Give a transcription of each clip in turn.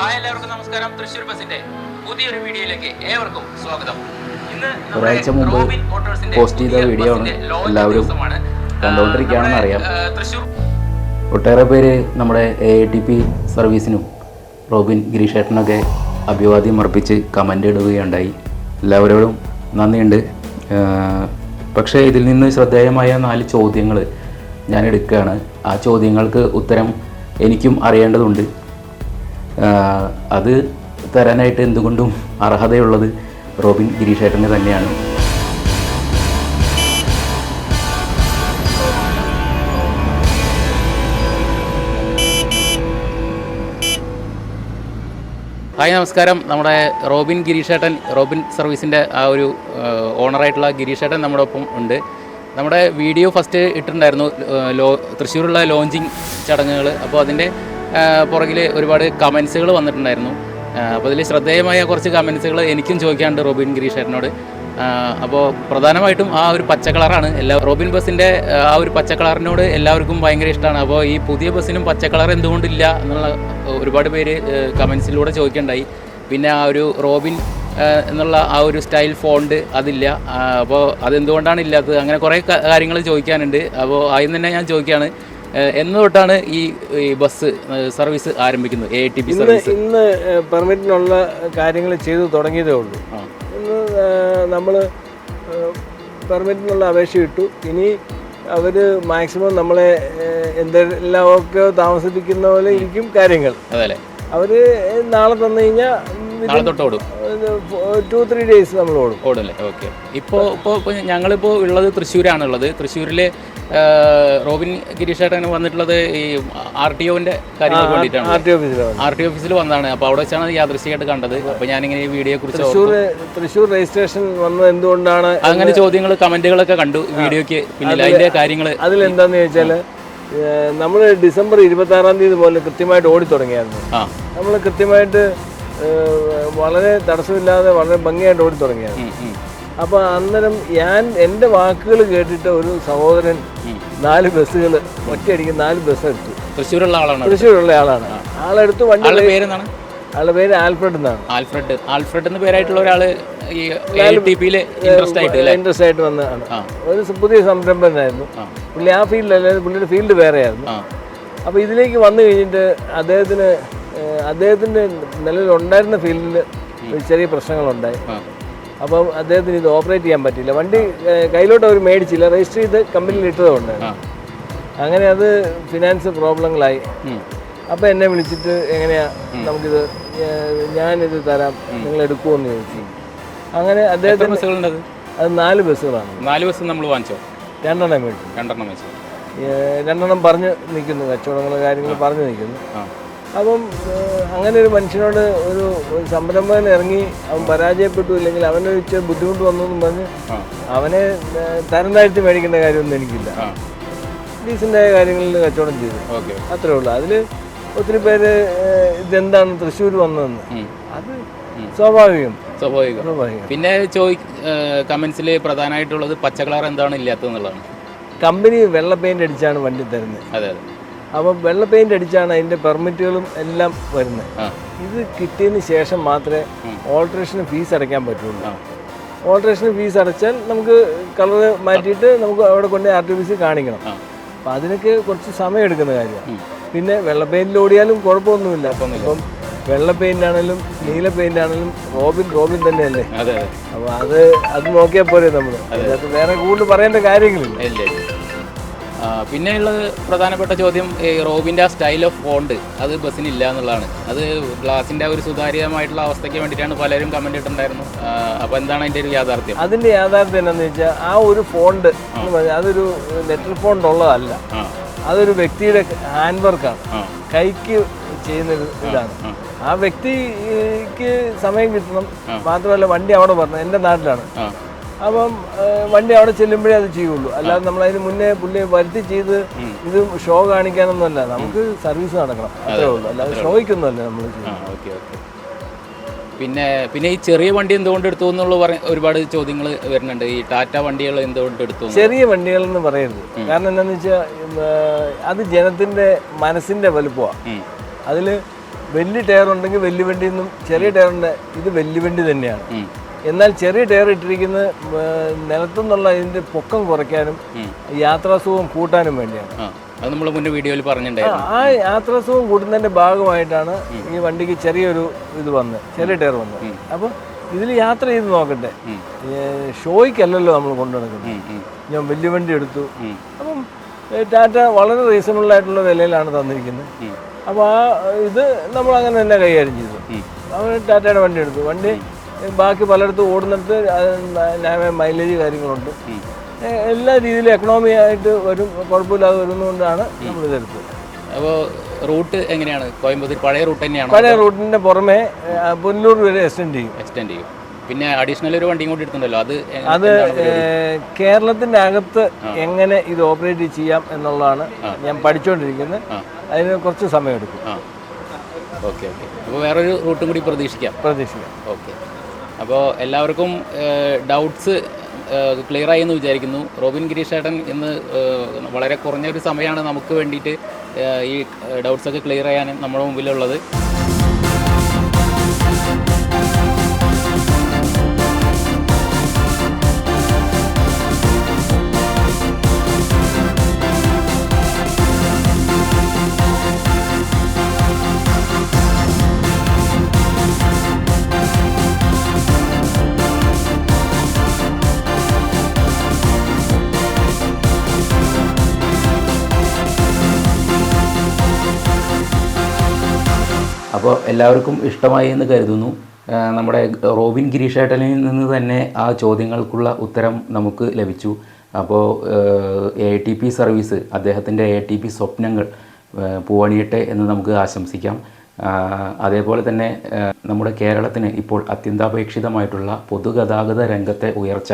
Hi എല്ലാവർക്കും നമസ്കാരം. തൃശ്ശൂർ ബസിന്റെ പുതിയൊരു വീഡിയോയിലേക്ക് ഏവർക്കും സ്വാഗതം. ഇന്ന് ഒരാഴ്ച മുമ്പ് പോസ്റ്റ് ചെയ്ത വീഡിയോ ആണ്. എല്ലാവരും. കണ്ടുകൊണ്ടിരിക്കുകയാണെന്ന് അറിയാം. ഒട്ടേറെ പേര് നമ്മുടെ എ ഐ ടി പി സർവീസിനും റോബിൻ ഗിരീഷേട്ടനൊക്കെ അഭിവാദ്യം അർപ്പിച്ച് കമന്റ് ഇടുകയുണ്ടായി. എല്ലാവരോടും നന്ദിയുണ്ട്. പക്ഷേ ഇതിൽ നിന്ന് ശ്രദ്ധേയമായ നാല് ചോദ്യങ്ങൾ ഞാൻ എടുക്കുകയാണ്. ആ ചോദ്യങ്ങൾക്ക് ഉത്തരം എനിക്കും അറിയേണ്ടതുണ്ട്. അത് തരാനായിട്ട് എന്തുകൊണ്ടും അർഹതയുള്ളത് റോബിൻ ഗിരീഷേട്ടന് തന്നെയാണ്. ഹായ് നമസ്കാരം. നമ്മുടെ റോബിൻ ഗിരീഷേട്ടൻ റോബിൻ സർവീസിന്റെ ആ ഒരു ഓണറായിട്ടുള്ള ഗിരീഷേട്ടൻ നമ്മുടെ ഒപ്പം ഉണ്ട്. നമ്മുടെ വീഡിയോ ഫസ്റ്റ് ഇട്ടിട്ടുണ്ടായിരുന്നു ലോ തൃശ്ശൂരുള്ള ലോഞ്ചിങ് ചടങ്ങുകൾ. അപ്പോൾ അതിന്റെ പുറകിൽ ഒരുപാട് കമൻസുകൾ വന്നിട്ടുണ്ടായിരുന്നു. അപ്പോൾ അതിൽ ശ്രദ്ധേയമായ കുറച്ച് കമൻസുകൾ എനിക്കും ചോദിക്കാനുണ്ട് റോബിൻ ഗിരീഷേട്ടനോട്. അപ്പോൾ പ്രധാനമായിട്ടും ആ ഒരു പച്ച കളറാണ് എല്ലാ റോബിൻ ബസ്സിന്റെ ആ ഒരു പച്ച കളറിനോട് എല്ലാവർക്കും ഭയങ്കര ഇഷ്ടമാണ് അപ്പോൾ ഈ പുതിയ ബസ്സിനും പച്ച കളർ എന്തുകൊണ്ടില്ല എന്നുള്ള ഒരുപാട് പേര് കമൻസിലൂടെ ചോദിക്കണ്ടായി. പിന്നെ ആ ഒരു റോബിൻ എന്നുള്ള ആ ഒരു സ്റ്റൈൽ ഫോണ്ട് അതില്ല. അപ്പോൾ അതെന്തുകൊണ്ടാണ് ഇല്ലാത്തത്? അങ്ങനെ കുറേ കാര്യങ്ങൾ ചോദിക്കാനുണ്ട്. അപ്പോൾ ആദ്യം തന്നെ ഞാൻ ചോദിക്കുകയാണ് എന്ന് തൊട്ടാണ് ഈ ബസ് സർവീസ് ആരംഭിക്കുന്നത് എ ടി പി ഇന്ന് സർവീസ്. ഇന്ന് പെർമിറ്റിനുള്ള കാര്യങ്ങൾ ചെയ്തു തുടങ്ങിയതേ ഉള്ളൂ. ഇന്ന് നമ്മൾ പെർമിറ്റിനുള്ള അപേക്ഷ ഇട്ടു. ഇനി അവർ മാക്സിമം നമ്മളെ എന്തെല്ലാം എന്തെല്ലാമൊക്കെ താമസിപ്പിക്കുന്ന പോലെ ഇരിക്കും കാര്യങ്ങൾ. അവർ നാളെ തന്നു കഴിഞ്ഞാൽ ഓടും. ടു ത്രീ ഡേയ്സ് നമ്മൾ ഓടും. ഓക്കെ. ഇപ്പോൾ ഇപ്പോൾ ഞങ്ങളിപ്പോൾ ഉള്ളത് തൃശ്ശൂരാണ് ഉള്ളത്. റോബിൻ ഗിരീഷേട്ടൻ വന്നിട്ടുള്ളത് ഈ ആർ ടി ഒന്റെ കാര്യങ്ങൾക്ക് വേണ്ടിയിട്ടാണ്. ആർ ടി ഓഫീസിലാണ് ആർ ടി ഓഫീസിൽ വന്നതാണ്. അപ്പോൾ അവിടെ വെച്ചാണ് യാദൃശ്യമായിട്ട് കണ്ടത്. അപ്പോൾ ഞാനിങ്ങനെ ഈ വീഡിയോയെ കുറിച്ച് തൃശ്ശൂർ രജിസ്ട്രേഷൻ വന്നത് എന്തുകൊണ്ടാണ് അങ്ങനെ ചോദ്യങ്ങൾ കമന്റുകളൊക്കെ കണ്ടു വീഡിയോക്ക് പിന്നിൽ അതിന്റെ കാര്യങ്ങൾ അതിലെന്താന്ന് ചോദിച്ചാൽ നമ്മൾ ഡിസംബർ ഇരുപത്തി ആറാം തീയതി പോലെ കൃത്യമായിട്ട് ഓടി തുടങ്ങിയായിരുന്നു. നമ്മൾ കൃത്യമായിട്ട് വളരെ തടസ്സമില്ലാതെ വളരെ ഭംഗിയായിട്ട് ഓടി തുടങ്ങിയായിരുന്നു. അപ്പോൾ അന്നേരം ഞാൻ എന്റെ വാക്കുകൾ കേട്ടിട്ട് ഒരു സഹോദരൻ നാല് ബസ്സുകൾ ഒറ്റയടിക്ക് നാല് ബസ് എടുത്തു. തൃശ്ശൂരുള്ള ആളാണ്. തൃശ്ശൂരുള്ള ആളാണ്. ആളെടുത്ത് വണ്ടി ആളുടെ പേരെന്താണ്? ആളുടെ പേര് ആൽഫ്രഡ് എന്നാണ്. ആൽഫ്രഡ്. ആൽഫ്രഡ് എന്ന പേരായിട്ടുള്ള ഒരാൾ ഇൻട്രസ്റ്റ് ആയിട്ട് ഇൻട്രസ്റ്റ് ആയിട്ട് വന്നതാണ്. ഒരു പുതിയ സംരംഭനായിരുന്നു. പുള്ളി ആ ഫീൽഡല്ല പുള്ളിയുടെ ഫീൽഡ് വേറെയായിരുന്നു. അപ്പോൾ ഇതിലേക്ക് വന്നു കഴിഞ്ഞിട്ട് അദ്ദേഹത്തിന് അദ്ദേഹത്തിന്റെ നിലവിലുണ്ടായിരുന്ന ഫീൽഡിൽ ചെറിയ പ്രശ്നങ്ങളുണ്ടായി. അപ്പം അദ്ദേഹത്തിന് ഇത് ഓപ്പറേറ്റ് ചെയ്യാൻ പറ്റില്ല. വണ്ടി കയ്യിലോട്ട് അവർ മേടിച്ചില്ല. രജിസ്റ്റർ ചെയ്ത് കമ്പനിയിൽ ഇട്ടതുകൊണ്ട്. അങ്ങനെ അത് ഫിനാൻസ് പ്രോബ്ലങ്ങളായി അപ്പം എന്നെ വിളിച്ചിട്ട് എങ്ങനെയാ നമുക്കിത് ഞാനിത് തരാം നിങ്ങൾ എടുക്കുമെന്ന് ചോദിച്ചു. അങ്ങനെ അദ്ദേഹത്തിന് ബസ്സുകളുണ്ട് അത്? നാല് ബസ്സുകളാണ്. നാല് ബസ് നമ്മൾ വാങ്ങിച്ചോ? രണ്ടെണ്ണം മേടിച്ചു. രണ്ടെണ്ണം വെച്ചു രണ്ടെണ്ണം പറഞ്ഞ് നിൽക്കുന്നു കച്ചവടങ്ങൾ കാര്യങ്ങൾ പറഞ്ഞു നിൽക്കുന്നു. അപ്പം അങ്ങനെ ഒരു മനുഷ്യനോട് ഒരു സംരംഭകൻ ഇറങ്ങി അവൻ പരാജയപ്പെട്ടു ഇല്ലെങ്കിൽ അവനെ വെച്ച് ബുദ്ധിമുട്ട് വന്നു എന്നും പറഞ്ഞ് അവനെ തരണ്ടായിട്ട് തരം താഴ്ത്തി മേടിക്കേണ്ട കാര്യമൊന്നും എനിക്കില്ല. ഡീസന്റായ കാര്യങ്ങളിൽ കച്ചവടം ചെയ്തു. അത്രേ ഉള്ളൂ. അതിൽ ഒത്തിരി പേര് ഇതെന്താണ് തൃശ്ശൂർ വന്നതെന്ന്. അത് സ്വാഭാവികം. സ്വാഭാവികം. പിന്നെ ചോദി കമന്റ്സിൽ പ്രധാനമായിട്ടുള്ളത് പച്ച കളർ എന്താണ് ഇല്ലാത്തതെന്നുള്ളതാണ് കമ്പനി വെള്ള പെയിന്റ് അടിച്ചാണ് വണ്ടി തരുന്നത്. അതെ അതെ. അപ്പം വെള്ള പെയിന്റ് അടിച്ചാണ് അതിന്റെ പെർമിറ്റുകളും എല്ലാം വരുന്നത്. ഇത് കിട്ടിയതിന് ശേഷം മാത്രമേ. ഓൾട്രേഷന് ഫീസ് അടയ്ക്കാൻ പറ്റുള്ളൂ. ഓൾട്രേഷന് ഫീസ് അടച്ചാൽ നമുക്ക് കളർ മാറ്റിയിട്ട് നമുക്ക് അവിടെ കൊണ്ട് ആർ ടി പി സി കാണിക്കണം. അപ്പം അതിനൊക്കെ കുറച്ച് സമയം എടുക്കുന്ന കാര്യമാണ്. പിന്നെ വെള്ള പെയിന്റിൽ ഓടിയാലും കുഴപ്പമൊന്നുമില്ല. അപ്പം വെള്ള പെയിന്റ് ആണെങ്കിലും നീല പെയിന്റ് ആണെങ്കിലും റോബിൻ റോബിൻ തന്നെയല്ലേ? അപ്പം അതെ അത് നോക്കിയാൽ പോരെ നമ്മൾ വേറെ കൂടുതൽ പറയേണ്ട കാര്യങ്ങളില്ല. പിന്നെയുള്ളത് പ്രധാനപ്പെട്ട ചോദ്യം ഈ റോബിന്റെ ആ സ്റ്റൈൽ ഓഫ് ഫോണ്ട് അത് ബസ്സിന് ഇല്ല എന്നുള്ളതാണ്. അത് ഗ്ലാസിന്റെ ഒരു സുതാര്യമായിട്ടുള്ള അവസ്ഥയ്ക്ക് വേണ്ടിയിട്ടാണ് പലരും കമന്റ് ഇട്ടിട്ടുണ്ടായിരുന്നു. അപ്പോൾ എന്താണ് അതിന്റെ ഒരു യാഥാർത്ഥ്യം? അതിന്റെ യാഥാർത്ഥ്യം എന്താണെന്ന് വെച്ചാൽ ആ ഒരു ഫോണ്ട് എന്ന് പറഞ്ഞാൽ അതൊരു ലെറ്റർ ഫോണ്ട് ഉള്ളതല്ല. അതൊരു വ്യക്തിയുടെ ഹാൻഡ് വർക്കാണ് കൈക്ക് ചെയ്യുന്ന ഇതാണ്. ആ. വ്യക്തിക്ക് സമയം കിട്ടണം. മാത്രമല്ല വണ്ടി അവിടെ പറഞ്ഞു എന്റെ നാട്ടിലാണ്. അപ്പം വണ്ടി അവിടെ ചെല്ലുമ്പോഴേ അത് ചെയ്യുള്ളൂ. അല്ലാതെ നമ്മൾ അതിന് മുന്നേ പുള്ളി വരുത്തി ചെയ്ത് ഇത് ഷോ കാണിക്കാനൊന്നുമല്ല. നമുക്ക് സർവീസ് നടക്കണം. അത്രേ ഉള്ളൂ. അല്ലാതെ ഷോയ്ക്കൊന്നുമല്ല നമ്മൾ ഓക്കെ ഓക്കെ. പിന്നെ പിന്നെ ഈ ചെറിയ വണ്ടി എന്തുകൊണ്ട് എടുത്തു എന്നുള്ള ഒരുപാട് ചോദ്യങ്ങൾ വരുന്നുണ്ട്. ഈ ടാറ്റ വണ്ടികൾ എന്തുകൊണ്ട് എടുത്തു ചെറിയ വണ്ടികൾ എന്ന് പറയരുത് കാരണം എന്താണെന്ന് വെച്ചാൽ അത് ജനത്തിന്റെ മനസ്സിന്റെ വലുപ്പമാണ്. അതിൽ വലിയ ടയർ ഉണ്ടെങ്കിൽ വലിയ വണ്ടി നിന്നും ചെറിയ ടയർ ഉണ്ടെങ്കിൽ ഇത് വലിയ വണ്ടി തന്നെയാണ്. എന്നാൽ ചെറിയ ടയർ ഇട്ടിരിക്കുന്നത് നിലത്തുനിന്നുള്ള ഇതിന്റെ പൊക്കം കുറയ്ക്കാനും. യാത്രാസുഖം കൂട്ടാനും വേണ്ടിയാണ്. ആ അത് നമ്മൾ മുന്നേ വീഡിയോയിൽ പറഞ്ഞിട്ടുണ്ടായിരുന്നു ആ യാത്രാസുഖം കൂട്ടുന്നതിന്റെ ഭാഗമായിട്ടാണ് ഈ വണ്ടിക്ക് ചെറിയൊരു ഇത് വന്ന് ചെറിയ ടയർ വന്ന്. അപ്പോൾ ഇതിൽ യാത്ര ചെയ്ത് നോക്കട്ടെ. ഷോയ്ക്കല്ലല്ലോ നമ്മൾ കൊണ്ടു നടക്കുന്നത് ഉം, ഉം, ഞാൻ വലിയ വണ്ടി എടുത്തു. അപ്പം ടാറ്റ വളരെ റീസണബിൾ ആയിട്ടുള്ള വിലയിലാണ് തന്നിരിക്കുന്നത് അപ്പൊ അപ്പോൾ ആ ഇത് നമ്മൾ അങ്ങനെ തന്നെ കൈകാര്യം ചെയ്തു. അവർ ടാറ്റയുടെ വണ്ടി എടുത്തു. വണ്ടി ബാക്കി പലയിടത്തും ഓടുന്നിടത്ത് മൈലേജ് കാര്യങ്ങളുണ്ട്. എല്ലാ രീതിയിലും എക്കണോമി ആയിട്ട് വരും കുഴപ്പമില്ലാതെ വരുന്നതുകൊണ്ടാണ് നമ്മൾ ഇതെടുത്തത് അപ്പോൾ റൂട്ട് എങ്ങനെയാണ്? കോയമ്പത്തൂർ പഴയ റൂട്ട് തന്നെയാണ് പഴയ റൂട്ടിന്റെ പുറമെ പുല്ലൂർ വരെ എക്സ്റ്റെൻഡ് ചെയ്യും. എക്സ്റ്റെൻഡ് ചെയ്യും. പിന്നെ അഡീഷണൽ ഒരു വണ്ടിയും കൂടി എടുത്തുണ്ടല്ലോ അത് അത് കേരളത്തിന്റെ അകത്ത് എങ്ങനെ ഇത് ഓപ്പറേറ്റ് ചെയ്യാം എന്നുള്ളതാണ് ഞാൻ പഠിച്ചുകൊണ്ടിരിക്കുന്നത്. അതിന് കുറച്ച് സമയമെടുക്കും. Okay okay. അപ്പോൾ വേറൊരു റൂട്ടും കൂടി പ്രതീക്ഷിക്കാം. പ്രതീക്ഷിക്കാം. ഓക്കെ. അപ്പോൾ എല്ലാവർക്കും ഡൗട്ട്സ് ക്ലിയർ ആയി എന്ന് വിചാരിക്കുന്നു. റോബിൻ ഗിരീഷ് ഏട്ടൻ ഇന്ന് വളരെ കുറഞ്ഞ ഒരു സമയമാണ് നമുക്ക് വേണ്ടിയിട്ട് ഈ ഡൗട്ട്സൊക്കെ ക്ലിയർ ചെയ്യാൻ നമ്മുടെ മുമ്പിലുള്ളത്. അപ്പോൾ എല്ലാവർക്കും ഇഷ്ടമായി എന്ന് കരുതുന്നു. നമ്മുടെ റോബിൻ ഗിരീഷേട്ടനിൽ നിന്ന് തന്നെ ആ ചോദ്യങ്ങൾക്കുള്ള ഉത്തരം നമുക്ക് ലഭിച്ചു. അപ്പോൾ എ ടി പി സർവീസ് അദ്ദേഹത്തിന്റെ എ ടി പി സ്വപ്നങ്ങൾ പൂവണിയട്ടെ എന്ന് നമുക്ക് ആശംസിക്കാം. അതേപോലെ തന്നെ നമ്മുടെ കേരളത്തിന് ഇപ്പോൾ അത്യന്താപേക്ഷിതമായിട്ടുള്ള പൊതുഗതാഗത രംഗത്തെ ഉയർച്ച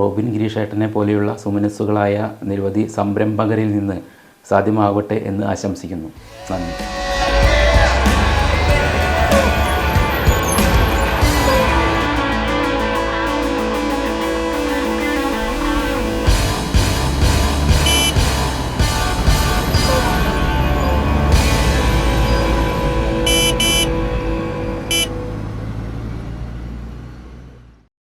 റോബിൻ ഗിരീഷേട്ടനെ പോലെയുള്ള സുമനസ്സുകളായ നിരവധി സംരംഭകരിൽ നിന്ന് സാധ്യമാവട്ടെ എന്ന് ആശംസിക്കുന്നു. നന്ദി.